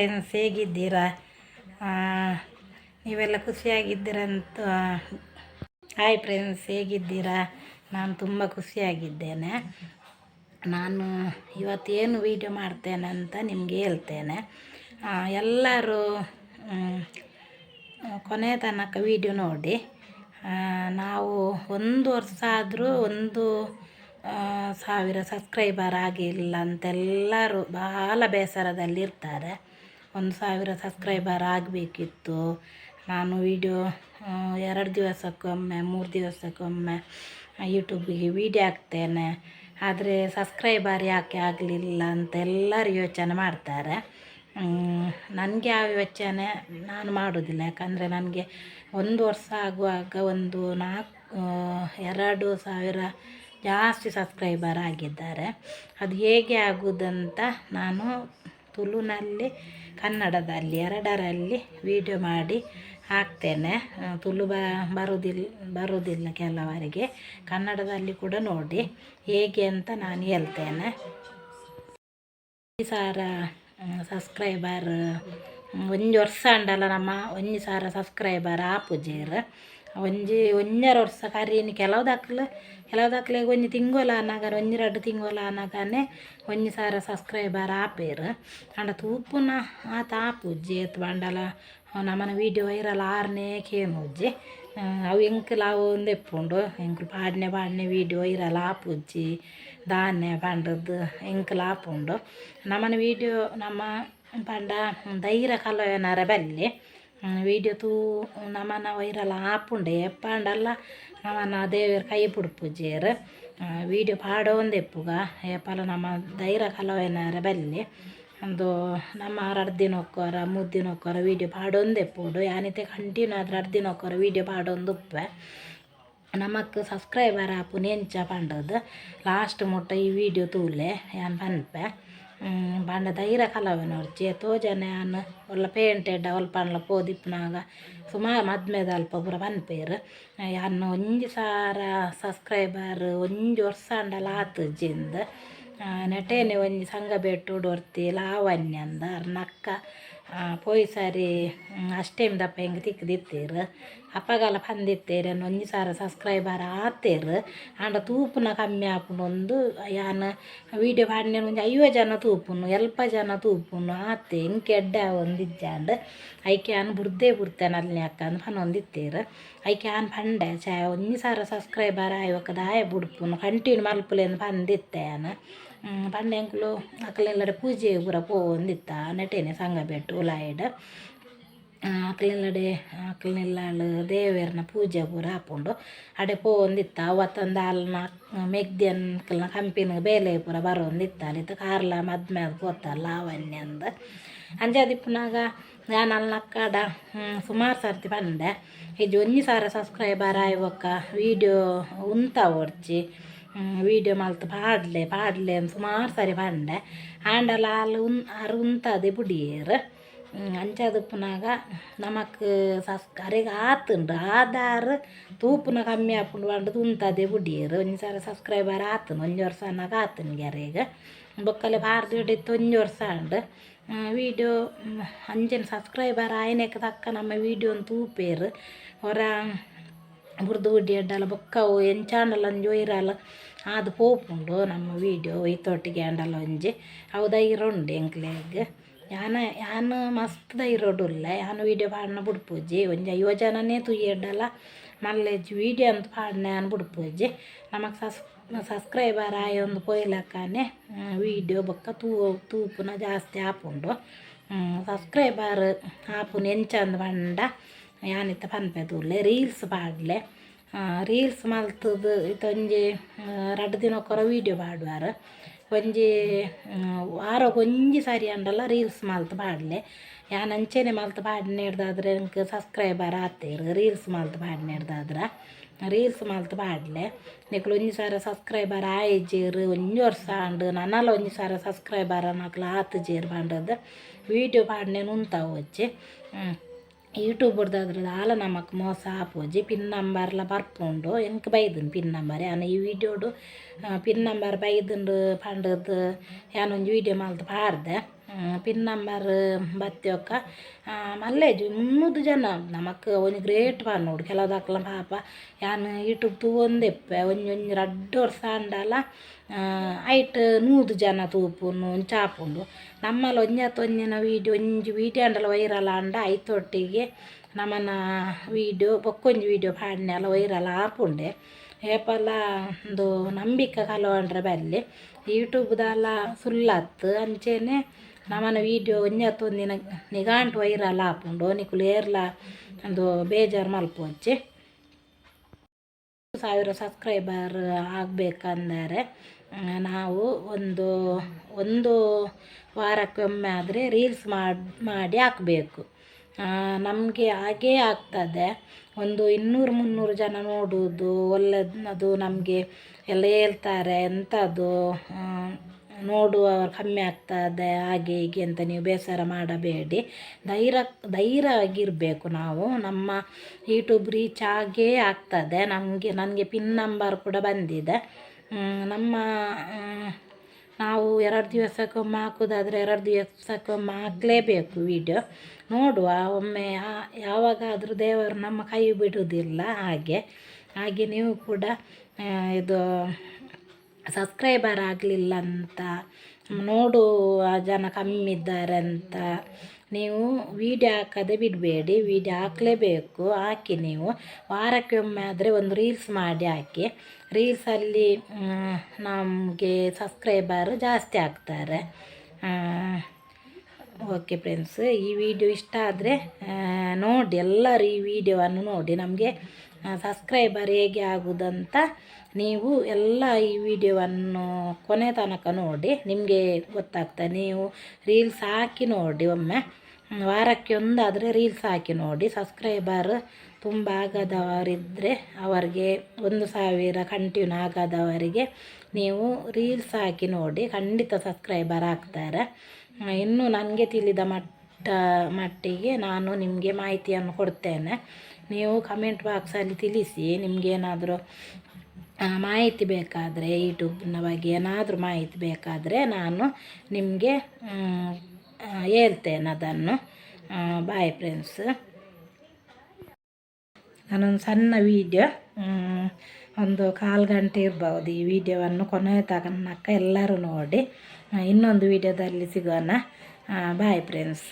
Friends ಹೇಗಿದ್ದೀರಾ? ನೀವೆಲ್ಲ ಖುಷಿಯಾಗಿದ್ದೀರಂತ hi friends ಹೇಗಿದ್ದೀರಾ? ನಾನು ತುಂಬ ಖುಷಿಯಾಗಿದ್ದೇನೆ. ನಾನು ಇವತ್ತೇನು ವೀಡಿಯೋ ಮಾಡ್ತೇನೆ ಅಂತ ನಿಮಗೆ ಹೇಳ್ತೇನೆ. ಎಲ್ಲರೂ ಕೊನೆ ತನಕ ವೀಡಿಯೋ ನೋಡಿ. ನಾವು ಒಂದು ವರ್ಷ ಆದರೂ ಒಂದು ಸಾವಿರ ಸಬ್ಸ್ಕ್ರೈಬರ್ ಆಗಿಲ್ಲ ಅಂತೆಲ್ಲರೂ ಬಹಳ ಬೇಸರದಲ್ಲಿರ್ತಾರೆ. ಒಂದು ಸಾವಿರ ಸಬ್ಸ್ಕ್ರೈಬರ್ ಆಗಬೇಕಿತ್ತು. ನಾನು ವೀಡಿಯೋ ಎರಡು ದಿವಸಕ್ಕೊಮ್ಮೆ, ಮೂರು ದಿವಸಕ್ಕೊಮ್ಮೆ ಯೂಟ್ಯೂಬಿಗೆ ವೀಡಿಯೋ ಹಾಕ್ತೇನೆ. ಆದರೆ ಸಬ್ಸ್ಕ್ರೈಬರ್ ಯಾಕೆ ಆಗಲಿಲ್ಲ ಅಂತ ಎಲ್ಲರೂ ಯೋಚನೆ ಮಾಡ್ತಾರೆ. ನನಗೆ ಆ ಯೋಚನೆ ನಾನು ಮಾಡೋದಿಲ್ಲ. ಯಾಕಂದರೆ ನನಗೆ ಒಂದು ವರ್ಷ ಆಗುವಾಗ ಒಂದು ನಾಲ್ಕು ಎರಡು ಸಾವಿರ ಜಾಸ್ತಿ ಸಬ್ಸ್ಕ್ರೈಬರ್ ಆಗಿದ್ದಾರೆ. ಅದು ಹೇಗೆ ಆಗುವುದಂತ ನಾನು ತುಳುನಲ್ಲಿ, ಕನ್ನಡದಲ್ಲಿ, ಎರಡರಲ್ಲಿ ವೀಡಿಯೋ ಮಾಡಿ ಹಾಕ್ತೇನೆ. ತುಳು ಬರುವುದಿಲ್ಲ ಬರುವುದಿಲ್ಲ ಕೆಲವರಿಗೆ. ಕನ್ನಡದಲ್ಲಿ ಕೂಡ ನೋಡಿ ಹೇಗೆ ಅಂತ ನಾನು ಹೇಳ್ತೇನೆ. ಸಾರ ಸಬ್ಸ್ಕ್ರೈಬರ್ ಒಂದು ವರ್ಷ ಉಂಡಲ್ಲ ನಮ್ಮ ಒಂದು ಸಾರ ಸಬ್ಸ್ಕ್ರೈಬರ್ ಆಪುಜೇರ್ ಒಂಜಿ ಒಂಜರ ವರ್ಷ ಕರೀನಿ ಕೆಲವು ದಾಖಲೆ, ಕೆಲವು ದಾಖಲೆಗೆ ಒಂಜಿ ತಿಂಗೋಲ ಅನ್ನಾಗಾರ ಒಂಜಿ ರಡ್ಡು ತಿಂಗೋಲ ಅನ್ನಾಗಾನೆ ಒಂಜಿ ಸಾರ ಸಬ್ಸ್ಕ್ರೈಬರ್ ಆಪೇರು. ಅಂಡ ತೂಪುನ ಆತ ಆಪುಜ್ಜಿ ಎತ್ ಬಂಡಲ ನಮ್ಮನ ವಿಡಿಯೋ ವೈರಲ್ ಆರನೇ ಕೇನುಜ್ಜಿ ಅವು ಎಂಕಲ ಅವು ಒಂದು ಎಪ್ಪುಂಡು ಎಂಕುಲು ಪಾಡ್ನೆ ಪಾಡ್ನೆ ವೀಡಿಯೋ ವೈರಲ್ ಆಪುಜ್ಜಿ ದಾನೆ ಪಂಡದ್ದು ಎಂಕಲ ಆಪುಂಡು ನಮ್ಮನ ವೀಡಿಯೋ ನಮ್ಮ ಪಂಡ ಧೈರ್ಯ ಕಲೋಯನರ ಬಲ್ಲಿ ವೀಡಿಯೋ ತೂ ನಮ್ಮನ ವೈರಲ್ ಆಪುಂಡೆ. ಎಪ್ಪಾಂಡಲ್ಲ ನಮ್ಮನ ದೇವರ ಕೈ ಪುಡ್ಪುಜೇರ್ ವೀಡಿಯೋ ಪಾಡೋ ಒಂದು ಎಪ್ಪುಗ. ಏಪಲ ನಮ್ಮ ಧೈರ್ಯ ಕಲೋಯನರ ಬಲ್ಲಿ ಒಂದು ನಮ್ಮ ಎರಡು ದಿನ ಒಕ್ಕೋರ ಮುದ್ದಿನ ದಿನ ಒಕ್ಕೋರ ವೀಡಿಯೋ ಪಾಡೊಂದು ಎಪ್ಪುಡು. ಯಾನಿತೆ ಕಂಟಿನ್ಯೂ ಆದ್ರೆ ಎರಡು ದಿನ ಒಕ್ಕೋರ ವೀಡಿಯೋ ಪಾಡೊಂದು ಉಪ್ಪೆ. ನಮಕ್ ಸಬ್ಸ್ಕ್ರೈಬರ್ ಆಪು ಎಂಚ ಪಂಡದು. ಲಾಸ್ಟ್ ಮುಟ್ಟ ಈ ವಿಡಿಯೋ ತೂಲೆ, ಯಾನ್ ಪನ್ಪೆ. ದೈರ ಕಲಾವಿನವ್ರು ಎತ್ತೋ ಜನ ಒಲ್ಲ ಪೇಂಟೆಡ್ ಅಲ್ಪ ಅನ್ಲ ಪೋದಿಪ್ಪನಾಗ ಸುಮಾರು ಮದ್ಮೆದ ಅಲ್ಪ ಪೂರ ಪನ್ಪೇರು ಯಾನ್ ಒಂಜಿ ಸಾರ ಸಬ್ಸ್ಕ್ರೈಬರ್ ಒಂಜಿ ವರ್ಷ ಅಂಡಲ ಆತುಜಿಂದ ನೆಟೇನೆ ಒಂಜಿ ಸಂಘ ಬೆಟ್ಟುಡು ಒರ್ತಿ ಲಾವಣ್ಯ ಅಂದ ನಕ್ಕ ಪೋಯಿ ಸಾರಿ ಅಷ್ಟೇಮ್ ದಪ್ಪ ಹೆಂಗೆ ತಿಕ್ಕದಿತ್ತೇರು ಅಪ್ಪಗಾಲ ಪಂದಿತ್ತೇರು ಒಂಜಿ ಸಾರ ಸಬ್ಸ್ಕ್ರೈಬರ್ ಆತೇರು ಆಂಡ ತೂಪುನ ಕಮ್ಮಿ ಆಪುನೊಂದು ಯಾನ್ ವೀಡಿಯೋ ಪಾಡಿನ ಒಂಜಿ ಐವ ಜನ ತೂಪುನು ಎಲ್ಪ ಜನ ತೂಪುನು ಆತೆ ಇಂಕೆ ಎಡ್ಡ ಒಂದು ಇಜ್ಜಾಂಡ್ ಐಕೆ ಆನ್ ಬುರ್ದೇ ಬುಡ್ತೇನೆ ಅಲ್ಲಿ ಅಕ್ಕ ಅಂದ್ ಪನೊಂದಿತ್ತೇರು ಐಕೆ ಆನ್ ಪಂಡೆ ಚಾ ಒಂಜಿ ಸಾರ ಸಬ್ಸ್ಕ್ರೈಬರ್ ಆಯ್ವಕ್ಕ ದಾಯ ಬುಡ್ಪುನು ಕಂಟಿನ್ಯೂ ಮಲ್ಪುಲೆಂದು ಪಂದಿತ್ತೆ ಆನ್ ಪಂಡೆ ಅಂಕುಲು ಅಕ್ಲೆಲ್ಲಡೆ ಪೂಜೆ ಪೂರ ಪೋವೊಂದಿತ್ತ ನೆಟೇನೆ ಸಂಘ ಬೆಟ್ಟು ಉಲಾಯ್ಡ್ ಅಕ್ಲೆಲ್ಲಡೆ ಅಕ್ಲೆಲ್ಲಾಳು ದೇವೇರ್ನ ಪೂಜೆ ಪೂರ ಆಪುಂಡು ಅಡೆ ಪೋವೊಂದಿತ್ತ ಅವತ್ತೊಂದು ಹಾಲ್ನ, ಮೆಗ್ದಿ ಅನ್ಕಲ್ನ ಕಂಪಿನ ಬೇಲೆ ಪೂರ ಬರೋಂದಿತ್ತ. ಅಲ್ಲಿತ್ತ ಕಾರ್ಲ ಮದ್ಮೆ ಅದು ಪೋತಲ್ಲ ಲಾವಣ್ಯ ಅಂದ. ದಿಪ್ಪನಾಗ ನಾನು ಅಲ್ಲಿ ನಕ್ಕಾಡ ಸುಮಾರು ಸರ್ತಿ ಬಂದೆ. ಇದು ಒಂಜಿ ಸಾರ ಸಬ್ಸ್ಕ್ರೈಬರ್ ಆಯ್ವಕ್ಕ ವೀಡಿಯೋ ಉಂತ ಓಡ್ಚಿ ವೀಡಿಯೋ ಮಲ್ತು ಪಾಡ್ಲೆ ಪಾಡ್ಲೆ ಅಂತ ಸುಮಾರು ಸರಿ ಪಂಡೆ ಆಂಡಲ ಅಲ್ಲಿ ಉನ್ ಅರು ಉಂತದೆ ಬುಡಿಯೇರು ಅಂಚದುಪ್ಪುನಾಗ ನಮಕ್ ಸಸ್ ಅರೆಗೆ ಆತುಂಡು ಆಧಾರ್ ತೂಪುನ ಕಮ್ಮಿ ಆಪುಂಡು ಪಂಡು ಉಂತದೆ ಬುಡಿಯೇರು ಒಂಜಿ ಸಾರ ಸಬ್ಸ್ಕ್ರೈಬರ್ ಆತನು ಒಂಜಿ ವರ್ಷ ಅನ್ನಗ ಆತನ್ಗೆ ಅರೆಗೆ ಬೊಕ್ಕಲೆ ಬಾರ್ದು ಹಿಡಿತ್ತು ಒಂಜಿ ವರ್ಷ ಉಂಡು ವೀಡಿಯೋ ಅಂಜನ್ ಸಬ್ಸ್ಕ್ರೈಬರ್ ಆಯ್ನೆಕ್ ತಕ್ಕ ನಮ್ಮ ವೀಡಿಯೋ ತೂಪೇರು ಹೊರ ಬುರ್ದು ಉಡ್ಡಿ ಅಡ್ಡಲ ಬೊಕ್ಕವು ಎಂಚಾಂಡಲ ಒಂಜಿ ಇರಲ್ಲ. ಆದು ಪೋಪುಂಡು ನಮ್ಮ ವೀಡಿಯೋ ಇತ್ತೊಟ್ಟಿಗೆ ಅಂಡಲ ಒಂಜಿ. ಅವು ಧೈರ್ಯ ಉಂಡು ಎಂಕ್ಲೆಗ್ ಯಾನ, ಯಾನ್ ಮಸ್ತ್ ಧೈರ್ಯ ಉಡುಲ್ಲ ಯಾನ್ ವೀಡಿಯೋ ಪಾಡ್ನ ಬುಡ್ಪುಜಿ. ಒಂಜಿ ಜನನೇ ತುಯ್ಯಡ್ಡಲ ಮಲ್ಲೆಜ್ ವೀಡಿಯೋ ಅಂತ ಪಾಡ್ನೆ ಅನ್ ಬುಡ್ಪುಜಿ. ನಮಕ್ ಸಸ್ ಸಬ್ಸ್ಕ್ರೈಬರ್ ಆಯ್ ಒಂದು ಪೊಯ್ಲಕ್ಕನೆ ವೀಡಿಯೋ ಬೊಕ್ಕ ತೂ, ತೂಪುನ ಜಾಸ್ತಿ ಆಪುಂಡು ಸಬ್ಸ್ಕ್ರೈಬರ್ ಆಪುನ ಎಂಚಂದ ಪಂಡ. ಯಾನಿತ್ತ ಪನ್ಪೆ ತೂರ್ಲೆ ರೀಲ್ಸ್ ಪಾಡ್ಲೆ ರೀಲ್ಸ್ ಮಲ್ತದು ಇತ್ತೊಂಜಿ ರಡ್ಡು ದಿನಕ್ಕೊರ ವಿಡಿಯೋ ಪಾಡುವಾರ ಒಂಜಿ ವಾರಕ್ಕೆ ಒಂಜಿ ಸಾರಿ ಅಂಡಲ್ಲ ರೀಲ್ಸ್ ಮಲ್ತು ಪಾಡ್ಲೆ ಯಾನ್ ಅಂಚೆನೆ ಮಲ್ತು ಪಾಡಿನ ಹಿಡ್ದಾದ್ರೆ ನನಗೆ ಸಬ್ಸ್ಕ್ರೈಬರ್ ಆತೇರು ರೀಲ್ಸ್ ಮಲ್ತು ಪಾಡಿನ ಹಿಡ್ದಾದ್ರೆ ರೀಲ್ಸ್ ಮಲ್ತು ಪಾಡ್ಲೆ ನಿಕ್ಲು ಒಂಜಿ ಸಾರ ಸಬ್ಸ್ಕ್ರೈಬರ್ ಆಯ್ಜೇರು ಒಂಜಿ ವರ್ಷ ಆಂಡು ನನ್ನಲ್ಲ ಒಂಜಿ ಸಾರ ಸಬ್ಸ್ಕ್ರೈಬರ್ ನಕ್ಲು ಆತು ಜೇರು ವಿಡಿಯೋ ವೀಡಿಯೋ ಪಾಡಿನೇನು ಉಂತಾವು ವಚ್ಚೆ ನಮಕ್ ಮೋಸ ಆಪೋಜಿ ಪಿನ್ ನಂಬರ್ಲ ಬರ್ಪುಂಡು. ಎಂಕ್ ಬೈದನ್ ಪಿನ್ ನಂಬರ್. ಯಾನ ಈ ವಿಡಿಯೋಡು ಪಿನ್ ನಂಬರ್ ಬೈದುಂಡು ಪಂಡದು ಯಾನೊಂಜಿ ವಿಡಿಯೋ ಮಲ್ತು ಪಾಡ್ದೆ. ನಂಬರ್ ಬತ್ತೊಕ್ಕ ಮಲ್ಲೇಜು ಮುನ್ನೂರು ಜನ ನಮಕ್ ಒಂಜಿ ಗ್ರೇಟ್ ಪನ್ನೋಡು ಕೆಲವುದಾಕ್ಲ ಪಾಪ ಯಾನ್ ಯೂಟ್ಯೂಬ್ ತೂವೊಂದೆಪ್ಪೆ ಒಂಜಿ ಒಂಜಿ ರಡ್ಡ್ ವರ್ಷ ಅಂಡಲ ಐಟ್ ನೂದು ಜನ ತೂಪುನು ಚಾಪುಂಡು ನಮ್ಮಲ ಒಂಜಾತ ಒಂಜಿನ ವೀಡಿಯೋ ಒಂಜಿ ವೀಡಿಯೋ ಅಂಡಲ ವೈರಲ್ ಆಂಡ ಐತೊಟ್ಟಿಗೆ ನಮನ ವೀಡಿಯೋ ಬೊಕ್ಕೊಂಜಿ ವೀಡಿಯೋ ಪಾಡ್ನೆಲ ವೈರಲ್ ಆಪುಂಡೆ ಏಪಲ ಒಂದು ನಂಬಿಕೆ ಕಲವಂಡ್ರೆ ಬಲ್ಲಿ ಯೂಟ್ಯೂಬ್ದಲ್ಲ ಸುಳ್ಳತ್ತು ಅಂಚೆನೆ ನಮನ ವೀಡಿಯೋ ಒಂಜತ್ತು ನಿನ ನಿಗಾಂಟ್ ವೈರಲ್ ಆಪುಂಡು ನಿಕುಲು ಏರ್ಲ ಒಂದು ಬೇಜಾರು ಮಲ್ಪೊಂಚಿ ಸಾವಿರ ಸಬ್ಸ್ಕ್ರೈಬರ್ ಆಗಬೇಕಂದರೆ ನಾವು ಒಂದು ಒಂದು ವಾರಕ್ಕೊಮ್ಮೆ ಆದರೆ ರೀಲ್ಸ್ ಮಾಡಿ ಮಾಡಿ ಹಾಕಬೇಕು. ನಮಗೆ ಹಾಗೇ ಆಗ್ತದೆ. ಒಂದು ಇನ್ನೂರು ಮುನ್ನೂರು ಜನ ನೋಡುವುದು ಒಳ್ಳೆದು ನಮಗೆ ಎಲ್ಲ ಹೇಳ್ತಾರೆ ಎಂಥದ್ದು ನೋಡುವವರು ಕಮ್ಮಿ ಆಗ್ತದೆ ಹಾಗೆ ಹೀಗೆ ಅಂತ ನೀವು ಬೇಸರ ಮಾಡಬೇಡಿ. ಧೈರ್ಯ ಧೈರ್ಯ ಆಗಿರಬೇಕು ನಾವು. ನಮ್ಮ ಯೂಟ್ಯೂಬ್ ರೀಚ್ ಆಗೇ ಆಗ್ತದೆ ನಮಗೆ, ನನಗೆ ಪಿನ್ ನಂಬರ್ ಕೂಡ ಬಂದಿದೆ. ನಮ್ಮ ನಾವು ಎರಡು ದಿವಸಕ್ಕೊಮ್ಮೆ ಹಾಕೋದಾದರೆ ಎರಡು ದಿವಸಕ್ಕೊಮ್ಮೆ ಹಾಕಲೇಬೇಕು ವೀಡಿಯೋ ನೋಡುವ, ಒಮ್ಮೆ ಯಾವಾಗಾದರೂ ದೇವರು ನಮ್ಮ ಕೈ ಬಿಡುವುದಿಲ್ಲ ಹಾಗೆ. ಹಾಗೆ ನೀವು ಕೂಡ ಇದು ಸಬ್ಸ್ಕ್ರೈಬರ್ ಆಗಲಿಲ್ಲ ಅಂತ ನೋಡುವ ಜನ ಕಮ್ಮಿ ಇದ್ದಾರೆ ಅಂತ. ನೀವು ವೀಡಿಯೋ ಹಾಕದೆ ಬಿಡಬೇಡಿ ವೀಡಿಯೋ ಹಾಕಲೇಬೇಕು. ಹಾಕಿ ನೀವು. ವಾರಕ್ಕೆ ಒಮ್ಮೆ ಆದರೆ ಒಂದು ರೀಲ್ಸ್ ಮಾಡಿ ಹಾಕಿ. ರೀಲ್ಸಲ್ಲಿ ನಮಗೆ ಸಬ್ಸ್ಕ್ರೈಬರ್ ಜಾಸ್ತಿ ಆಗ್ತಾರೆ. ಓಕೆ ಫ್ರೆಂಡ್ಸ್ ಈ ವಿಡಿಯೋ ಇಷ್ಟ ಆದರೆ ನೋಡಿ ಎಲ್ಲರೂ ಈ ವಿಡಿಯೋವನ್ನು ನೋಡಿ. ನಮಗೆ ಸಬ್ಸ್ಕ್ರೈಬರ್ ಹೇಗೆ ಆಗುವುದಂತ ನೀವು ಎಲ್ಲ ಈ ವಿಡಿಯೋವನ್ನು ಕೊನೆ ತನಕ ನೋಡಿ ನಿಮಗೆ ಗೊತ್ತಾಗ್ತದೆ ನೀವು ರೀಲ್ಸ್ ಹಾಕಿ ನೋಡಿ ಒಮ್ಮೆ. ವಾರಕ್ಕೆ ಒಂದಾದರೆ ರೀಲ್ಸ್ ಹಾಕಿ ನೋಡಿ. ಸಬ್ಸ್ಕ್ರೈಬರ್ ತುಂಬ ಆಗದವರಿದ್ದರೆ ಅವರಿಗೆ ಒಂದು ಸಾವಿರ ಕಂಟಿನ್ಯೂ ಆಗದವರಿಗೆ ನೀವು ರೀಲ್ಸ್ ಹಾಕಿ ನೋಡಿ. ಖಂಡಿತ ಸಬ್ಸ್ಕ್ರೈಬರ್ ಆಗ್ತಾರೆ. ಇನ್ನೂ ನನಗೆ ತಿಳಿದ ಮಟ್ಟ ಮಟ್ಟಿಗೆ ನಾನು ನಿಮಗೆ ಮಾಹಿತಿಯನ್ನು ಕೊಡ್ತೇನೆ. ನೀವು ಕಮೆಂಟ್ ಬಾಕ್ಸಲ್ಲಿ ತಿಳಿಸಿ, ನಿಮಗೇನಾದರೂ ಮಾಹಿತಿ ಬೇಕಾದರೆ ಯೂಟ್ಯೂಬ್ನ ಬಗ್ಗೆ ಏನಾದರೂ ಮಾಹಿತಿ ಬೇಕಾದರೆ ನಾನು ನಿಮಗೆ ಹೇಳ್ತೇನೆ ಅದನ್ನು. ಬಾಯ್ ಫ್ರೆಂಡ್ಸ್ ನಾನೊಂದು ಸಣ್ಣ ವೀಡಿಯೋ ಒಂದು ಕಾಲು ಗಂಟೆ ಇರ್ಬೋದು ಈ ವಿಡಿಯೋವನ್ನು ಕೊನೆ ತನಕ ಎಲ್ಲರೂ ನೋಡಿ. ಇನ್ನೊಂದು ವಿಡಿಯೋದಲ್ಲಿ ಸಿಗೋಣ. Bye friends